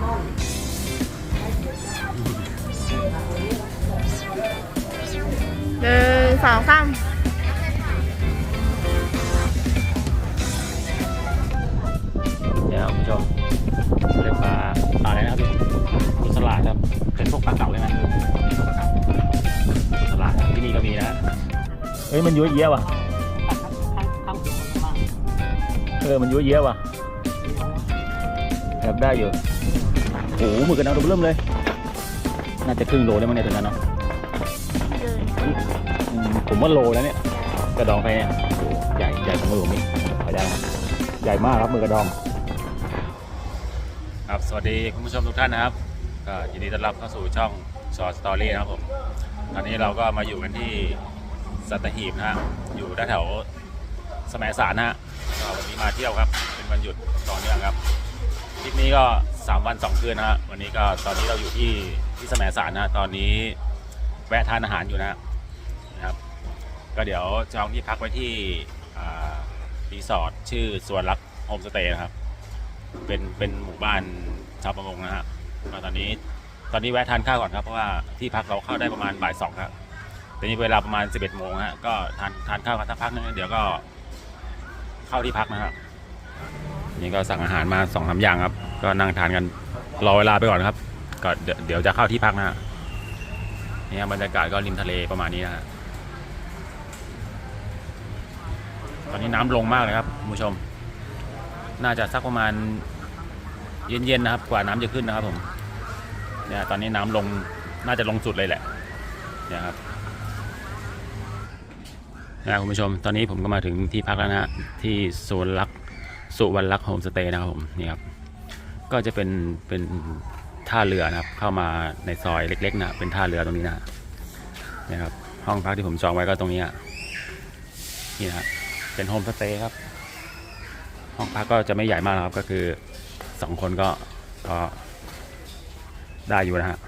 หนึ่งสองสามเนี่ยคุณผู้ชมเรียกปลาปลาอะไรนะครับพี่สลาดครับ เป็นพวกปลาเก๋าใช่ไหมปลาเก๋าปลาสลาดที่นี่ก็มีนะเฮ้ยมันยั่วเยี่ยว่ะเออมันยั่วเยี่ยว่ะแอบได้อยู่ โอ้โหหมือกันเอาดูเริ่มเลย น่าจะครึ่งโลได้มั้งเนี่ยตัวนั้นเนาะอืมผมว่าโลแล้วเนี่ยกระดองใครเนี่ยโอ้โหใหญ่ใหญ่ของมือผมนี่ขอได้ใหญ่มากครับมือกระดอง ครับสวัสดีคุณผู้ชมทุกท่านนะครับก็ยินดีต้อนรับเข้าสู่ช่องชอสตอรี่นะครับผมตอนนี้เราก็มาอยู่กันที่สัตหีบนะฮะอยู่ด้านแถวสมัยสารนะฮะก็วันนี้มาเที่ยวครับ เป็นวันหยุดต่อเนื่องครับ ทริปนี้ก็ 3 วัน 2 คืนนะฮะวันนี้ก็ตอนนี้เราอยู่ที่ที่สมัยสารนะ ตอนนี้แวะทานอาหารอยู่นะนะครับ ก็เดี๋ยวจองที่พักไว้ที่รีสอร์ทชื่อสวนรักโฮมสเตย์นะครับ เป็นเป็นหมู่บ้านชาวประมงนะฮะมาตอนนี้ตอนนี้แวะทานข้าวก่อนครับเพราะว่าที่พักเราเข้าได้ประมาณบ่ายสองครับตอนนี้เวลาประมาณ 11โมงฮะก็ทานทานข้าวกันสักพักนึงเดี๋ยวก็เข้าที่พักนะครับ นี่ก็สั่งอาหารมาสองสามอย่างครับ ก็นั่งทานกันรอเวลาไปก่อนครับ ก็เดี๋ยวจะเข้าที่พักนะฮะนี่บรรยากาศก็ริมทะเลประมาณนี้นะฮะตอนนี้น้ำลงมากเลยครับคุณผู้ชม น่าจะสักประมาณเย็นๆนะครับ กว่าน้ำจะขึ้นนะครับผมเนี่ยตอนนี้น้ำลงน่าจะลงสุดเลยแหละเนี่ยครับนะคุณผู้ชม ตอนนี้ผมก็มาถึงที่พักแล้วนะฮะที่โซนลัก สุวรรณลักษณ์โฮมสเตย์นะครับผมนี่ครับก็จะเป็นเป็นท่าเรือนะครับ เข้ามาในซอยเล็กๆนะเป็นท่าเรือตรงนี้นะนี่ครับ ห้องพักที่ผมจองไว้ก็ตรงนี้อะนี่นะเป็นโฮมสเตย์ครับ ห้องพักก็จะไม่ใหญ่มากนะครับก็คือสองคนก็ก็ได้อยู่นะฮะ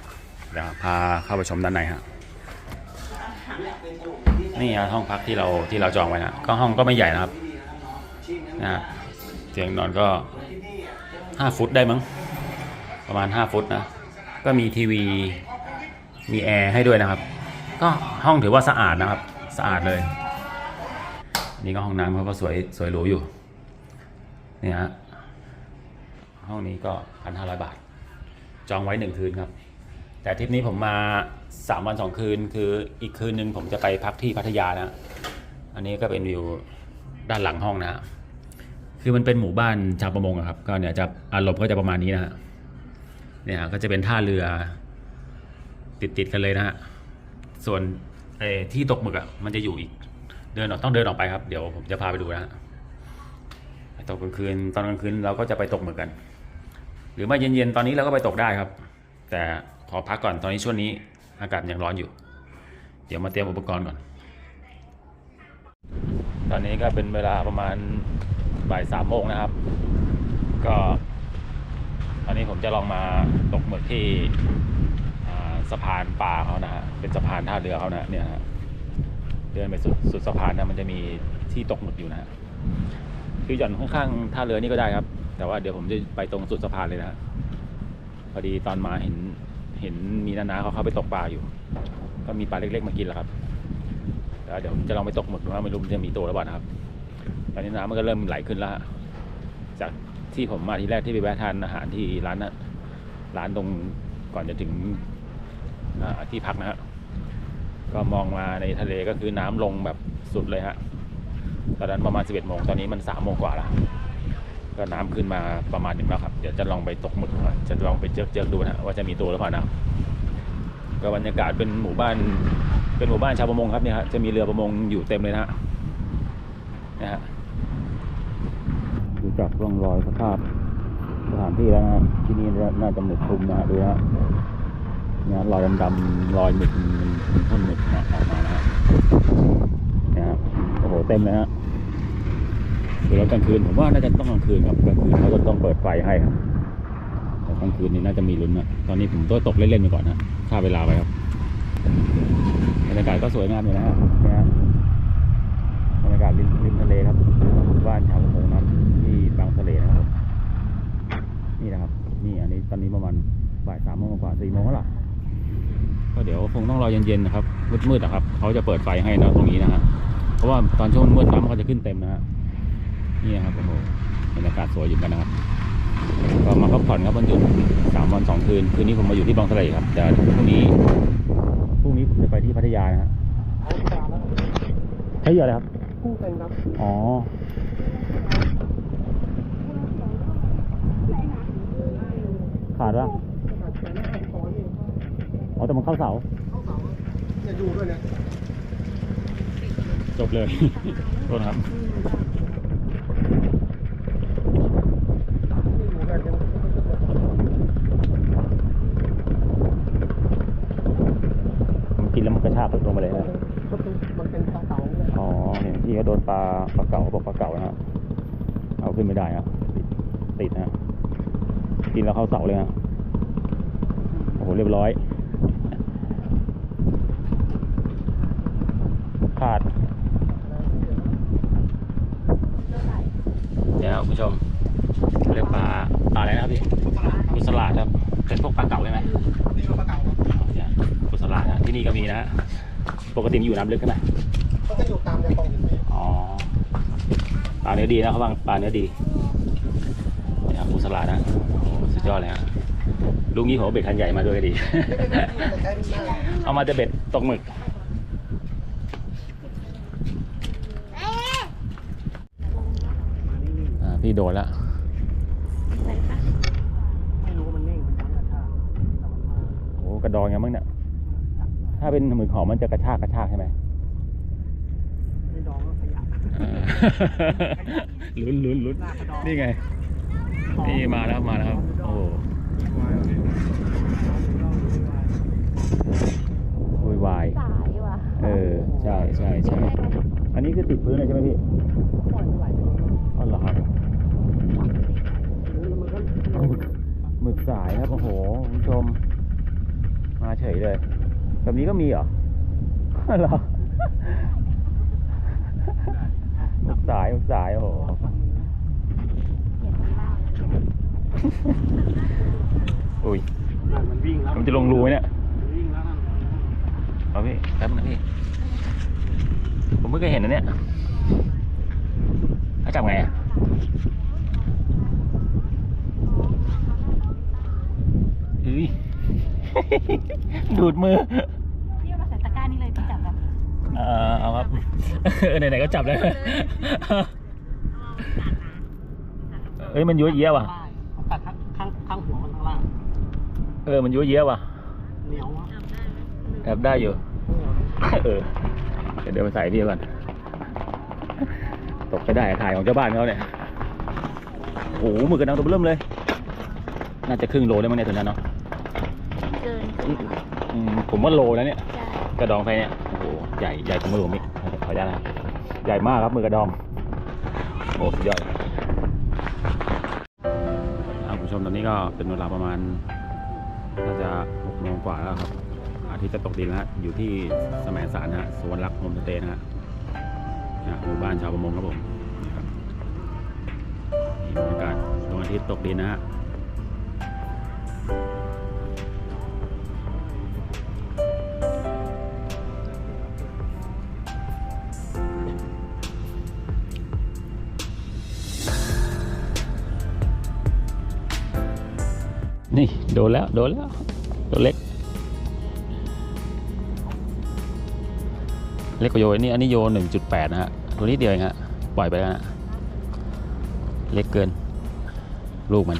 เดี๋ยวพาเข้าไปชมด้านในฮะนี่ฮะห้องพักที่เราที่เราจองไว้นะก็ห้องก็ไม่ใหญ่นะครับนะ เตียงนอนก็ห้าฟุตได้มั้ง ประมาณห้าฟุตนะ ก็มีทีวี มีแอร์ให้ด้วยนะครับ ก็ห้องถือว่าสะอาดนะครับ สะอาดเลย นี่ก็ห้องน้ำเขาก็สวยสวยหรูอยู่ เนี่ยฮะ ห้องนี้ก็พันห้าร้อยบาท จองไว้หนึ่งคืนครับ แต่ทริปนี้ผมมาสามวันสองคืน คืออีกคืนหนึ่งผมจะไปพักที่พัทยานะ อันนี้ก็เป็นวิวด้านหลังห้องนะฮะ คือมันเป็นหมู่บ้านชาวประมงครับ ก็เนี่ยจะอารมณ์ก็จะประมาณนี้นะฮะเนี่ยก็จะเป็นท่าเรือ ติดติดๆกันเลยนะฮะส่วนที่ตกหมึกอะมันจะอยู่อีก เดินออกต้องเดินออกไปครับ เดี๋ยวผมจะพาไปดูนะฮะตกกลางคืนตอนกลางคืนเราก็จะไปตกหมึกกัน หรือมาเย็นๆตอนนี้เราก็ไปตกได้ครับ แต่ขอพักก่อนตอนนี้ช่วงนี้อากาศยังร้อนอยู่ เดี๋ยวมาเตรียมอุปกรณ์ก่อน ตอนนี้ก็เป็นเวลาประมาณ บ่ายสามโมงนะครับ ก็ตอนนี้ผมจะลองมาตกหมึกที่สะพานป่าเขานะฮะเป็นสะพานท่าเรือเขานะเนี่ยฮะเดินไปสุดสุดสะพานนะมันจะมีที่ตกหมึกอยู่นะฮะคือหย่อนข้างๆท่าเรือนี่ก็ได้ครับ แต่ว่าเดี๋ยวผมจะไปตรงสุดสะพานเลยนะฮะพอดีตอนมาเห็นเห็นมีนานาเขาเข้าไปตกปลาอยู่ ก็มีปลาเล็กๆมากินแล้วครับแล้วเดี๋ยวผมจะลองไปตกหมึกดูว่าไม่รู้มันจะมีตัวหรือเปล่านะครับ ตอนนี้น้ำมันก็เริ่มไหลขึ้นแล้วจากที่ผมมาที่แรกที่ไปแวะทานอาหารที่ร้านนะร้านตรงก่อนจะถึงที่พักนะฮะก็มองมาในทะเลก็คือน้ำลงแบบสุดเลยฮะตอนนั้นประมาณ 11โมงตอนนี้มัน3โมงกว่าแล้วก็น้ำขึ้นมาประมาณหนึ่งแล้วครับเดี๋ยวจะลองไปตกหมึกดูนจะลองไปเจอเจอดูนะว่าจะมีตัวหรือเปล่านะก็บรรยากาศเป็นหมู่บ้านเป็นหมู่บ้านชาวประมงครับเนี่ยฮะจะมีเรือประมงอยู่เต็มเลยนะฮะนะฮะ จากร่องรอยสภาพสถานที่แล้วนะที่นี่น่าจะหมึกคลุมนะฮะดูนะฮะนี่ยรอยดำๆรอยหมึกมันมันพ่นหมึกนะออกมานะฮะนะฮะโอ้โหเต็มเลยฮะคือแล้วกลางคืนผมว่าน่าจะต้องกลางคืนครับกลางคืนเขาก็ต้องเปิดไฟให้ครับแต่กลางคืนนี่น่าจะมีลุ้นนะตอนนี้ผมตัวตกเล่นๆไปก่อนนะฆ่าเวลาไปครับบรรยากาศก็สวยงามอยู่นะฮะนะฮะากาศริมริมทะเลครับหมู่บ้านชาวประมงนะครับที่บางทะเลนะครับ นี่นะครับ นี่อันนี้ตอนนี้ประมาณบ่ายสามโมงกว่าสี่โมงแล้วล่ะก็เดี๋ยวคงต้องรอเย็นๆนะครับมืดๆนะครับเขาจะเปิดไฟให้นะตรงนี้นะฮะเพราะว่าตอนช่วงมืดน้ำเขาจะขึ้นเต็มนะฮะนี่ครับโอ้โหบรรยากาศสวยอยู่กันนะครับก็มาพักผ่อนครับวันหยุดสามวันสองคืนคืนนี้ผมมาอยู่ที่บางทะเลครับแต่พรุ่งนี้พรุ่งนี้ผมจะไปที่พัทยานะฮะใช่เยอะเลยครับ คู่เป็นครับอ๋อ ขาดวะอ๋อแต่มันเข้าเสาจะดูด้วยเนี่ย จบเลย โทษนะครับ อยู่กันยัง มันกินแล้วมันกระชากลงมาเลยนะ ก็คือมันเป็นเสาๆเลย อ๋อเนี่ยที่เขาโดน ปลาปลาเก๋าเขาบอกปลาเก๋านะฮะเอาขึ้นไม่ได้ฮะติดติดนะฮะกินแล้วเข้าเสาเลยฮะโอ้โหเรียบร้อย ขาดเนี่ยครับคุณผู้ชมเรียกปลาปลาอะไรนะครับพี่กุสลาดครับเป็นพวกปลาเก๋าใช่ไหมนี่ก็ปลาเก่าครับเนี่ยกุสลาดนะที่นี่ก็มีนะฮะปกติมันอยู่น้ำลึกใช่ไหมเขาจะอยู่ตามในคลองหินนี่อ๋อปลา เนื้อดีนะเขาบางปลาเนื้อดีเนี่ครับกุสลาดนะสุดยอดเลยฮะลุงนี้ผมเอาเบ็ดคันใหญ่มาด้วยก็ดี เอามาจะเบ็ดตกหมึกอ่าพี่โดนละโอ้กระดองยังมั้งเนี่ย ถ้าเป็นหมึกหอมมันจะกระชากกระชากใช่ไหมดองก็ขยะ อ่า ลุ้นลุ้นลุ้นลากกระดองนี่ไง นี่มาแล้วครับมาแล้วครับ โอ้โหโวยวายสายว่ะเออ ใช่ใช่ใช่อันนี้คือติดพื้นเลยใช่ไหมพี่ปล่อยเท่าไหร่ก็อ๋อเหรอครับแล้วมันก็หมึกหมึกสายครับ โอ้โหคุณผู้ชม มาเฉยเลย แบบนี้ก็มีเหรอเหรอ หมึกสายหมึกสาย โอ้โห อุ้ย มันวิ่งแล้วมันจะลงรูไหมเนี่ยมันวิ่งแล้วนั่นเอาพี่แป๊บนึงพี่ ผมเพิ่งเคยเห็นนะเนี่ยเขาจับไงอะเฮ้ย ดูดมือ เออเอาครับเออไหนๆก็จับแล้วเอ้ยมันยั่วเยี้ยว่ะได้เขาตัดข้างข้างข้างหัวมันข้างล่างเออมันยั่วเยี้ยว่ะเหนียวอะแอบได้อยู่เออเดี๋ยวเดี๋ยวไปใส่พี่ก่อนตกไปได้ถ่ายของเจ้าบ้านเขาเนี่ยโอ้โหหมือกระดังตัวเริ่มเลย น่าจะครึ่งโลได้มั้งเนี่ยตัวนั้นเนาะเกินอืมผมว่าโลแล้วเนี่ยใช่กระดองไฟเนี่ยโอ้โห ใหญ่ใหญ่ของมือผมอีกขออนุญาตนะครับใหญ่มากครับมือกระดองโอ้สุดยอดครับคุณผู้ชมตอนนี้ก็เป็นเวลาประมาณน่าจะหกโมงกว่าแล้วครับ อาทิตย์จะตกดินแล้วฮะอยู่ที่สมัยสารนะฮะสวนรักโฮมสเตย์นะฮะหมู่บ้านชาวประมงครับผมบนี่บรรยากาศดวงอาทิตย์ตกดินนะฮะ โดนแล้ว โดนแล้ว ตัวเล็ก เล็กกว่าโยนนี่อันนี้โยหนึ่งจุดแปดนะฮะ ตัวนี้เดียวเองฮะ ปล่อยไปแล้วนะเล็กเกิน ลูกมัน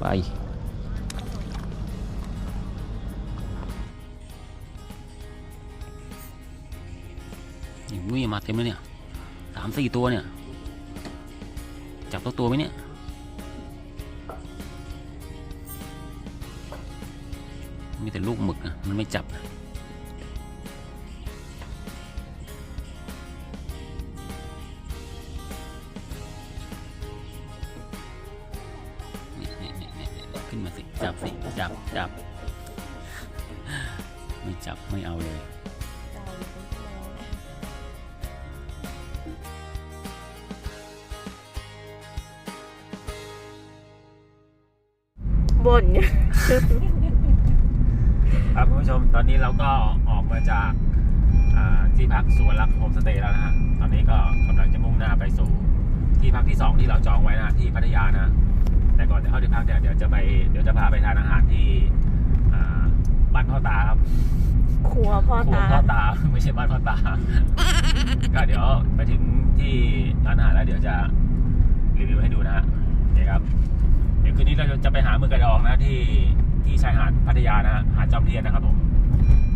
ไปนี่มาเต็มเลยเนี่ยสามสี่ตัวเนี่ย จับตัวตัวไหมเนี่ย มีแต่ลูกหมึกนะมันไม่จับนะนี่นี่นี่ขึ้นมาสิจับสิจับจับ ไม่จับไม่เอาเลยบ่นอยู่ ครับคุณผู้ชมตอ นนี้เราก็ออกมาจากอ่าที่พักสวนรักโฮมสเตย์แล้วนะฮะ ตอนนี้ก็กำลังจะมุ่งหน้าไปสู่ที่พักที่สองที่เราจองไว้นะที่พัทยานะ แต่ก่อนจะเข้าที่พักเนี่ยเดี๋ยวจะไปเดี๋ยวจะพาไปทานอาหารที่อ่าบ้านพ่อตาครับครัวพ่อครัวตาพ่อตาไม่ใช่บ้านพ่อตา ก็เดี๋ยวไปถึงที่ร้านอาหารแล้วเดี๋ยวจะรีวิวให้ดูนะฮะนี่ครับ เดี๋ยวคืนนี้เราจะไปหาหมือกระดองนะที่ที่ชายหาดพัทยานะฮะหาดจอมเทียนนะครับผม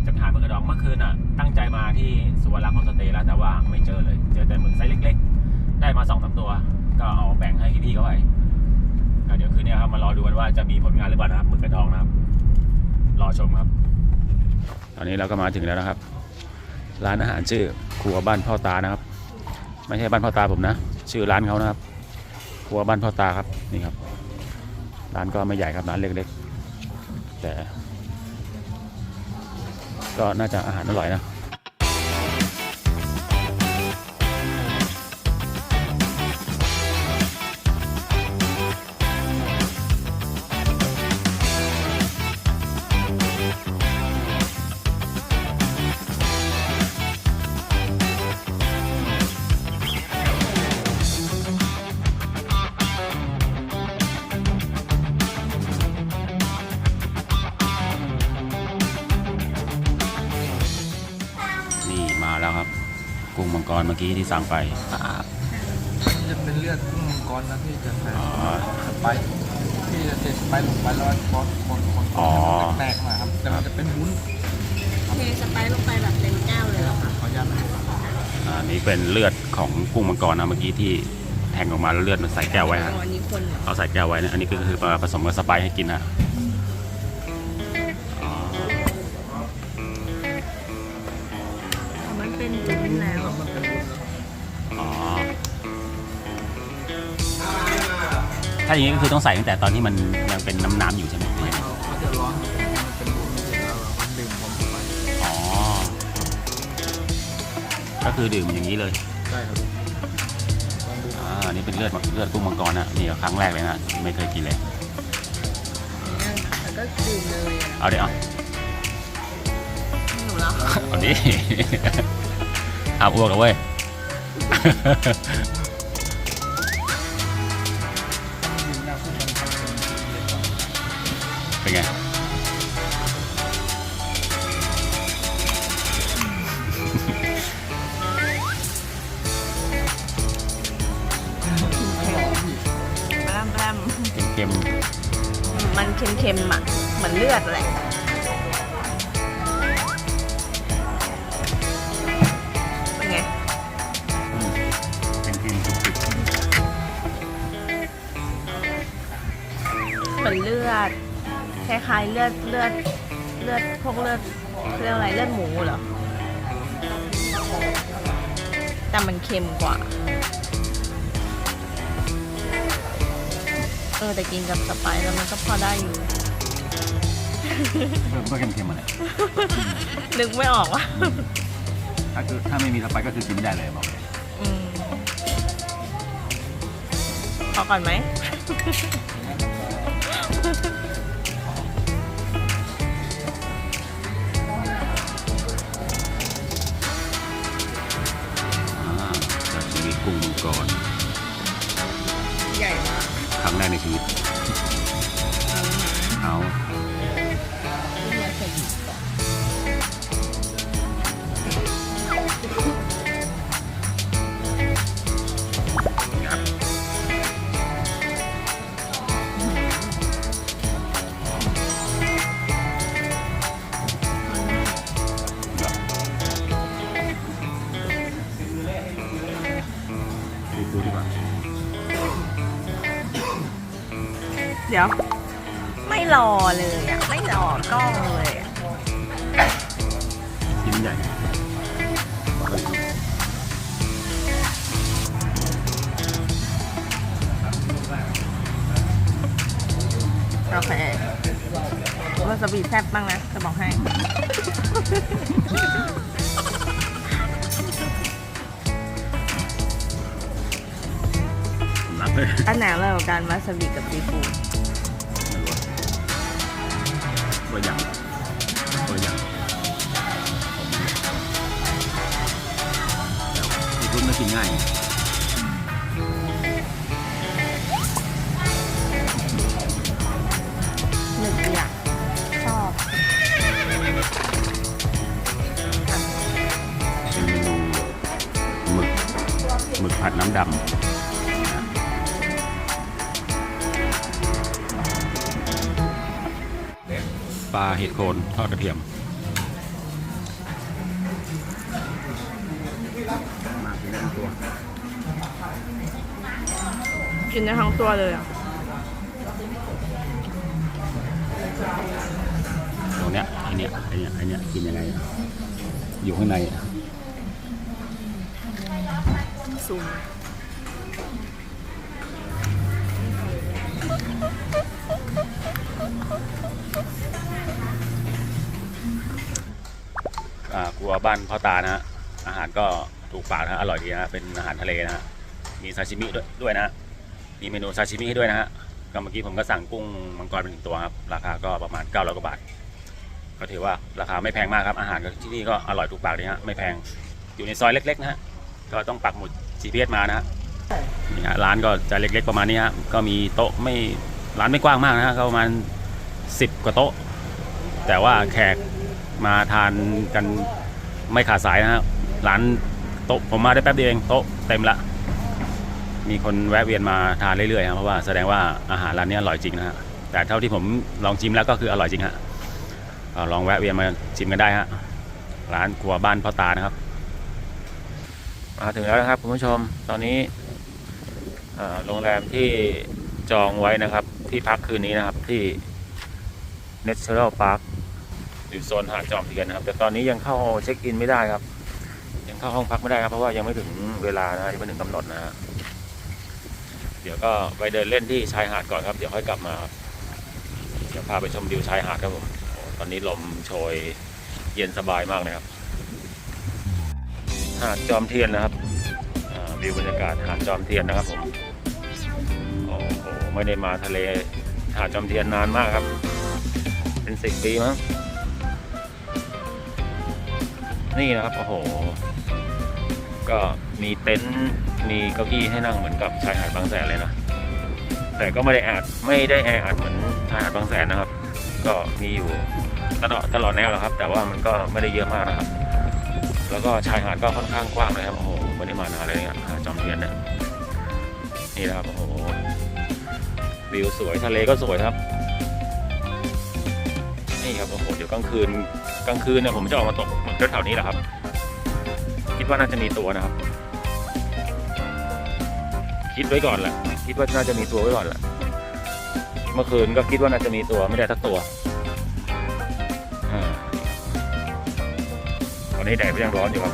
จะไปหาหมือกระดองเมื่อคืนอะ ตั้งใจมาที่สุวรรณรักโฮมสเตย์แล้วแต่ว่าไม่เจอเลย เจอแต่หมึกไซส์เล็ก ๆ ได้มาสองสามตัว ก็เอาแบ่งให้พี่ๆเขาไปเดี๋ยวคืนนี้ครับมารอดูกันว่าจะมีผลงานหรือเปล่านะครับหมึกกระดองนะครับ รอชมครับ ตอนนี้เราก็มาถึงแล้วนะครับ ร้านอาหารชื่อครัวบ้านพ่อตานะครับ ไม่ใช่บ้านพ่อตาผมนะ ชื่อร้านเขานะครับ ครัวบ้านพ่อตาครับนี่ครับ ร้านก็ไม่ใหญ่ครับร้านเล็กๆแต่ ก็น่าจะอาหารอร่อยนะ รเมื่อกี้ที่สั่งไปอ่าจะเป็นเลือดกุ้งมังกรนะพี่จะใส่อ๋อสไปซ์พี่จะเทสไปซ์ลงไปแล้วซอสคนคนอ๋อแตกมาครับแต่มันจะเป็นวุ้นเทสไปซ์ลงไปแบบเต็มแก้วเลยเหรอคะขออนุญาตนะครับอันนี้เป็นเลือดของกุ้งมังกรนะเมื่อกี้ที่แทงออกมาแล้วเลือดมันใส่แก้วไว้ฮะอ๋ออันนี้คนเหรอเอาใส่แก้วไว้นะอันนี้ก็คือมาผสมกับสไปซ์ให้กินนะ ถ้าอย่างนี้ก็คือต้องใส่ตั้งแต่ตอนที่มันยังเป็นน้ำน้ำๆอยู่ใช่ไหมไม่เอาเขาจะร้อนมันเป็นวุ้นเสร็จแล้วเราดื่มพร้อมเข้าไปอ๋อ ก็คือดื่มอย่างนี้เลยใช่ครับลองดูอ่าอันนี้เป็นเลือดเลือดกุ้งมังกรนะนี่ก็ครั้งแรกเลยนะไม่เคยกินเลย แล้วก็ดื่มเลยอะเอาเดี๋ยวเอาหนูเหรอเอาดิเอาอ้วกแล้วเว้ย แหละเป็นไง เป็นกินจุกเหมือนเลือดคล้ายๆเลือดเลือดเลือดพวกเลือดเรียกอะไรเลือดหมูเหรอ แต่มันเค็มกว่า เออแต่กินกับสไปซ์แล้วมันก็พอได้อยู่ เออมันก็เค็มๆมาเลยนึกไม่ออกว่าถ้าคือถ้าไม่มีสไปซ์ก็คือกินไม่ได้เลยบอกเลยอืมพอก่อนไหมอ่าจากชีวิตกุ้งมังกรใหญ่มากครั้งแรกในชีวิตเอา ดูดีกว่า เดี๋ยว ไม่รอเลยอะ ไม่รอกล้องเลยาซาบิแซ่บบ้างนะ จะบอกให้ หนักเลยอันไหนอร่อยกว่ากันวาซาบิกับซีฟู้ดไม่รู้อะตัวอย่างตัวอย่างซีฟู้ดมันกินง่าย ดน้ำดำปลาเห็ดโคนทอดกระเทียมมากินได้ทั้งตัวกินได้ทั้งตัวเลยอะตรงเนี้ยไอเนี้ยไอเนี้ยไอเนี้ยกินยังไงอะอยู่ข้างในอะ ครัวบ้านพ่อตานะฮะอาหารก็ถูกปากนะฮะอร่อยดีนะฮะเป็นอาหารทะเลนะฮะมีซาชิมิด้วยด้วยนะฮะมีเมนูซาชิมิให้ด้วยนะฮะก็เมื่อกี้ผมก็สั่งกุ้งมังกรเป็นหนึ่งตัวครับราคาก็ประมาณ900กว่าบาท ก็ถือว่าราคาไม่แพงมากครับอาหารที่นี่ก็อร่อยถูกปากดีฮะไม่แพงอยู่ในซอยเล็กๆนะฮะก็ต้องปักหมุด GPS มานะฮะนี่ฮะร้านก็จะเล็กๆประมาณนี้ฮะก็มีโต๊ะไม่ร้านไม่กว้างมากนะฮะก็ประมาณ 10 กว่าโต๊ะ แต่ว่าแขก มาทานกันไม่ขาดสายนะฮะร้านโต๊ะผมมาได้แป๊บเดียวเองโต๊ะเต็มละมีคนแวะเวียนมาทานเรื่อยๆครับเพราะว่าแสดงว่าอาหารร้านนี้อร่อยจริงนะฮะแต่เท่าที่ผมลองชิมแล้วก็คืออร่อยจริงฮะลองแวะเวียนมาชิมกันได้ฮะร้านครัวบ้านพ่อตานะครับมาถึงแล้วนะครับคุณผู้ชมตอนนี้โรงแรมที่จองไว้นะครับ ที่พักคืนนี้นะครับที่ Natural Park อยู่โซนหาดจอมเทียนนะครับ แต่ตอนนี้ยังเข้าเช็คอินไม่ได้ครับ ยังเข้าห้องพักไม่ได้ครับ เพราะว่ายังไม่ถึงเวลานะยังไม่ถึงกำหนดนะฮะเดี๋ยวก็ไปเดินเล่นที่ชายหาดก่อนครับ เดี๋ยวค่อยกลับมาครับเดี๋ยวพาไปชมวิวชายหาดครับผมตอนนี้ลมโชยเย็นสบายมากเลยครับหาดจอมเทียนนะครับวิวบรรยากาศหาดจอมเทียนนะครับผมโอ้โหไม่ได้มาทะเลหาดจอมเทียนนานมากครับ เป็นสิบปีมั้ง นี่นะครับโอ้โห ก็มีเต็นท์มีเก้าอี้ให้นั่งเหมือนกับชายหาดบางแสนเลยนะแต่ก็ไม่ได้แอดไม่ได้แออัดเหมือนชายหาดบางแสนนะครับ ก็มีอยู่ตลอดตลอดแนวแหล้วครับ แต่ว่ามันก็ไม่ได้เยอะมากนะครับ แล้วก็ชายหาดก็ค่อนข้างกว้างเลยครับโอ้โหไม่ได้มานานเลยเนี่ยหาดจอมเทียนเนี่ยนี่นะครับโอ้โหวิวสวยทะเลก็สวยครับนี่ครับโอ้โหเดี๋ยวกลางคืน กลางคืนเนี่ยผมจะออกมาตกหมึกแถวๆนี้แหละครับ คิดว่าน่าจะมีตัวนะครับ คิดไว้ก่อนแหละคิดว่าน่าจะมีตัวไว้ก่อนแหละเมื่อคืนก็คิดว่าน่าจะมีตัวไม่ได้ทักตัวอ่าตอนนี้แดดก็ยังร้อนอยู่ครับ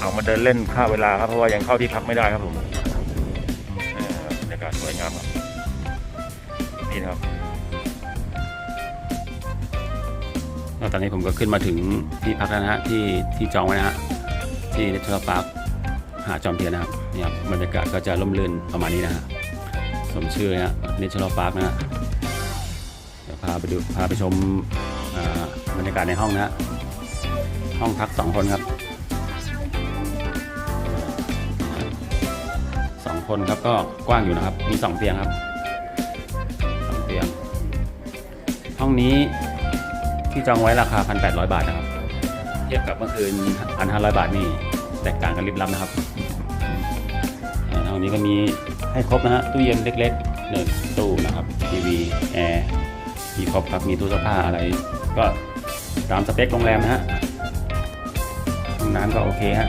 เอามาเดินเล่นค่าเวลาครับเพราะว่ายังเข้าที่พักไม่ได้ครับผม ตอนนี้ผมก็ขึ้นมาถึงที่พักแล้วนะฮะที่ที่จองไว้นะฮะที่เนเธอร์พาร์คหาจอมเทียนนะครับเนี่ยบรรยากาศก็จะร่มรื่นประมาณนี้นะฮะสมชื่อนะฮะเนเธอร์พาร์คนะฮะเดี๋ยวพาไปดูพาไปชมบรรยากาศในห้องนะฮะห้องพักสองคนครับสองคนครับก็กว้างอยู่นะครับมีสองเตียงครับสองเตียงห้องนี้ ที่จองไว้ราคา 1,800 บาทนะครับ เทียบกับเมื่อคืน 1,500 บาทนี่แตกต่างกันลิบลับนะครับอ่าห้องนี้ก็มีให้ครบนะฮะตู้เย็นเล็กๆหนึ่งตู้นะครับทีวีแอร์มีครบครับมีตู้เสื้อผ้าอะไร ก็ตามสเปคโรงแรมนะฮะห้องน้ำก็โอเคฮะ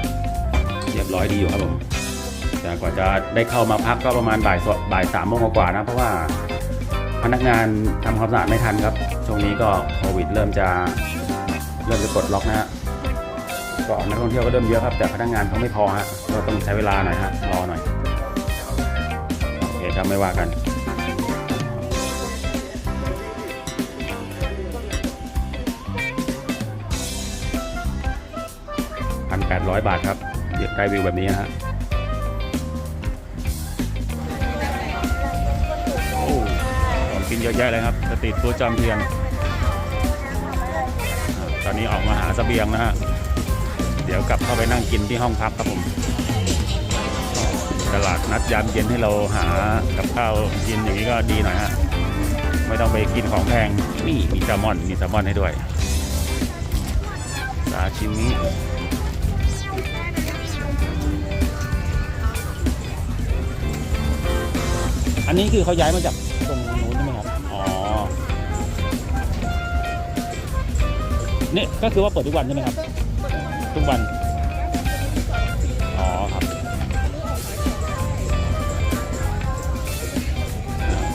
เรียบร้อยดีอยู่ครับผมแต่กว่าจะได้เข้ามาพักก็ประมาณบ่ายสบ่ายสามโมงกว่าๆนะเพราะว่าพนักงานทำความสะอาดไม่ทันครับ ช่วงนี้ก็โควิดเริ่มจะเริ่มจะกดล็อกนะฮะก็นักท่องเที่ยวก็เริ่มเยอะครับ แต่พนักงานเขาไม่พอฮะก็ต้องใช้เวลาหน่อยฮะรอหน่อยโอเคครับไม่ว่ากันพันแปดร้อยบาทครับเดี๋ยวใกล้วิวแบบนี้ฮะ กินเยอะแยะเลยครับสตรีทฟู้ดจอมเทียนตอนนี้ออกมาหาสเสบียงนะฮะเดี๋ยวกลับเข้าไปนั่งกินที่ห้องพักครับผม ตลาดนัดยามเย็นให้เราหากับข้าวกินอย่างนี้ก็ดีหน่อยฮะไม่ต้องไปกินของแพงนี่มีแซลมอนมีแซลมอนให้ด้วยซาชิมิอันนี้คือเขาย้ายมาจาก นี่ก็คือว่าเปิดทุกวันใช่ไหมครับ ทุกวัน อ๋อครับ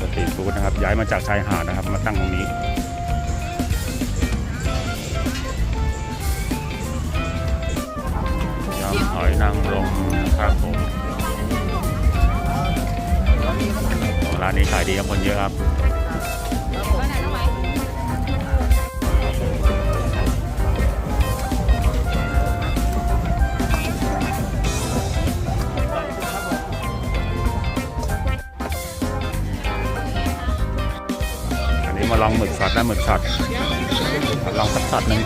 สตรีทฟู้ดนะครับ ย้ายมาจากชายหาดนะครับ มาตั้งตรงนี้ ยำหอยนางรมนะครับผมร้านนี้ขายดีครับคนเยอะครับ อันนี้มาลองหมึกช็อตนะหมึกช็อตมาลองสักช็อตหนึ่ง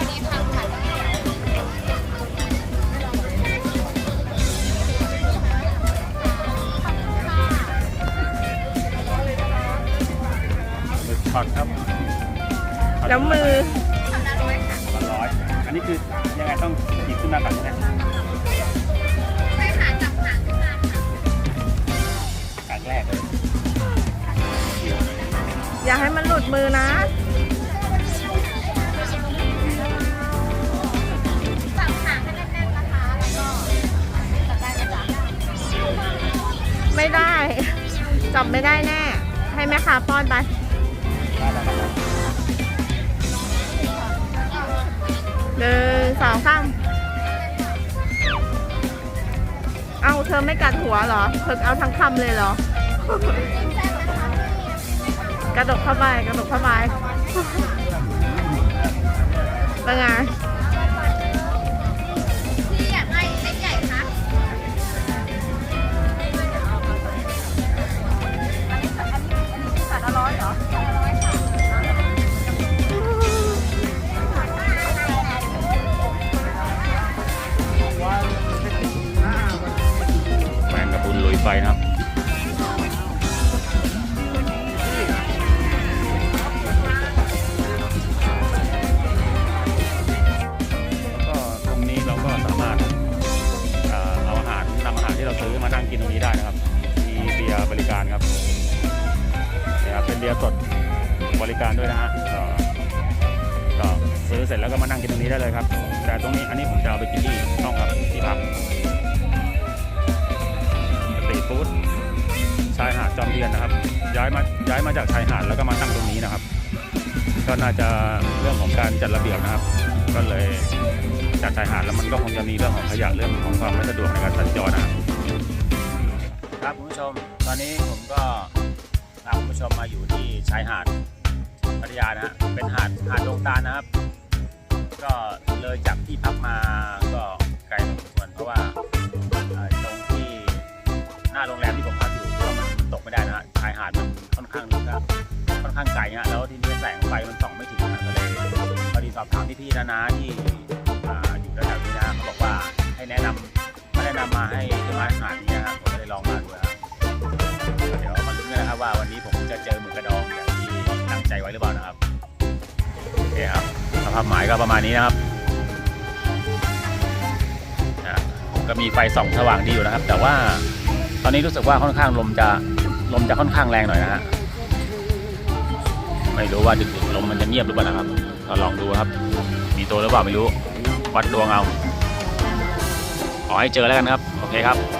หมึกช็อตครับแล้วมือ ละร้อยอันนี้คือยังไงต้องหยิบขึ้นมาก่อนใช่ไหม อย่าให้มันหลุดมือนะ ไม่ได้ จับไม่ได้แน่ ให้แม่ค้าป้อนไป หนึ่งสองสามเอาเธอไม่กัดหัวเหรอ เธอเอาทั้งคำเลยเหรอ ระดกเข้าไปกระดกเข้าไปเป็นไงพี่อยากได้เล็กใหญ่คะอันนี้อันนี้อันนี้คือสารละร้อยเหรอสารละร้อยค่ะแมงกะพรุนลุยไฟนะครับ พาคุณผู้ชมมาอยู่ที่ชายหาดพัทยานะฮะเป็นหาดหาดดงตาลนะครับ ก็เลยจากที่พักมาก็ไกลพอสมควรเพราะว่าตรงที่หน้าโรงแรมที่ผมพักอยู่ก็มันตกไม่ได้นะฮะชายหาดมันค่อนข้างลึกครับค่อนข้างไกลฮะแล้วทีนี้แสงไฟมันส่องไม่ถึงนะก็เลยพอดีสอบถามพี่ๆนะนะที่อยู่แถวๆนี้นะเขาบอกว่าให้แนะนำเขาแนะนำมาให้ที่มาหาดนี้นะครับผมก็เลยลองมาดูนะครับ ดี๋ยวมาลุ้นกันนะครับว่าวันนี้ผมจะเจอหมึกกระดองอย่างที่ตั้งใจไว้หรือเปล่านะครับโอเคครับสภาพหมายก็ประมาณนี้นะครับก็มีไฟส่องสว่างดีอยู่นะครับ แต่ว่าตอนนี้รู้สึกว่าค่อนข้างลมจะลมจะค่อนข้างแรงหน่อยนะฮะไม่รู้ว่าดึกๆลมมันจะเงียบหรือเปล่านะครับก็ลองดูครับ มีตัวหรือเปล่าไม่รู้วัดดวงเอาขอให้เจอแล้วกันครับ โอเคครับ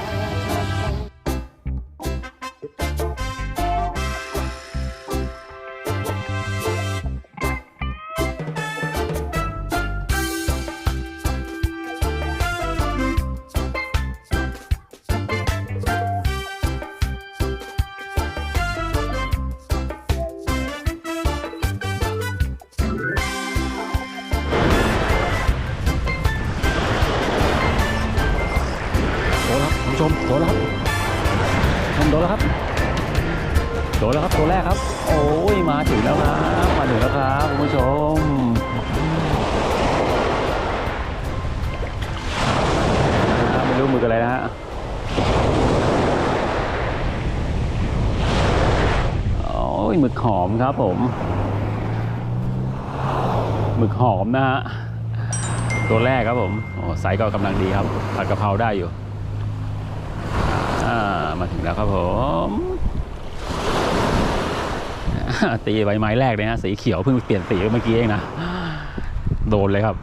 ยหมึกหอมครับผมหมึกหอมนะฮะตัวแรกครับผมโอ้ไซส์ก็กำลังดีครับผัดกะเพราได้อยู่อ่ามาถึงแล้วครับผมตีใบไม้แรกเลยนะสีเขียวเพิ่งเปลี่ยนสีเมื่อกี้เองนะโดนเลยครับ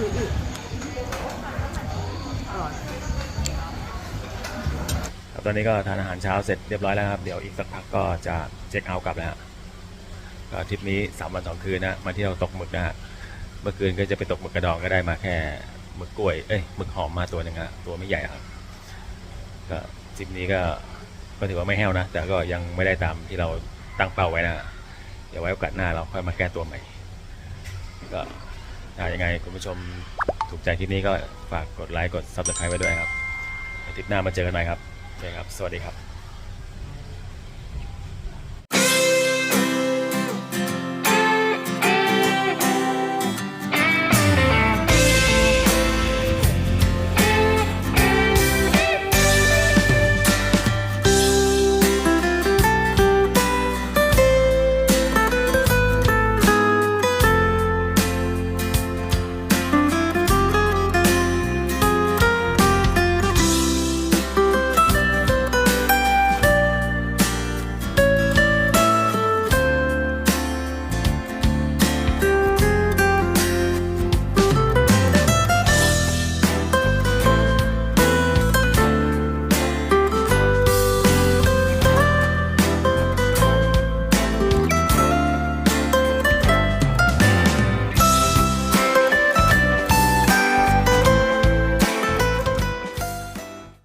ก็เออีกอร่อยครับตอนนี้ก็ทานอาหารเช้าเสร็จเรียบร้อยแล้วครับ เดี๋ยวอีกสักพักก็จะเช็คเอาท์กลับแล้วฮะก็ทริปนี้สามวันสองคืนนะมาเที่ยวตกหมึกนะฮะเมื่อคืนก็จะไปตกหมึกกระดองก็ได้มาแค่หมึกกล้วยเอ้ยหมึกหอมมาตัวหนึ่งฮะตัวไม่ใหญ่ครับก็ทริปนี้ก็ก็ถือว่าไม่แห้วนะ แต่ก็ยังไม่ได้ตามที่เราตั้งเป้าไว้นะ เดี๋ยวไว้โอกาสหน้าเราค่อยมาแก้ตัวใหม่ก็ ถ้ายังไงคุณผู้ชมถูกใจคลิปนี้ก็ฝากกดไลค์กด subscribe ไว้ด้วยครับเดี๋ยวทริปหน้ามาเจอกันใหม่ครับโอเคครับ สวัสดีครับ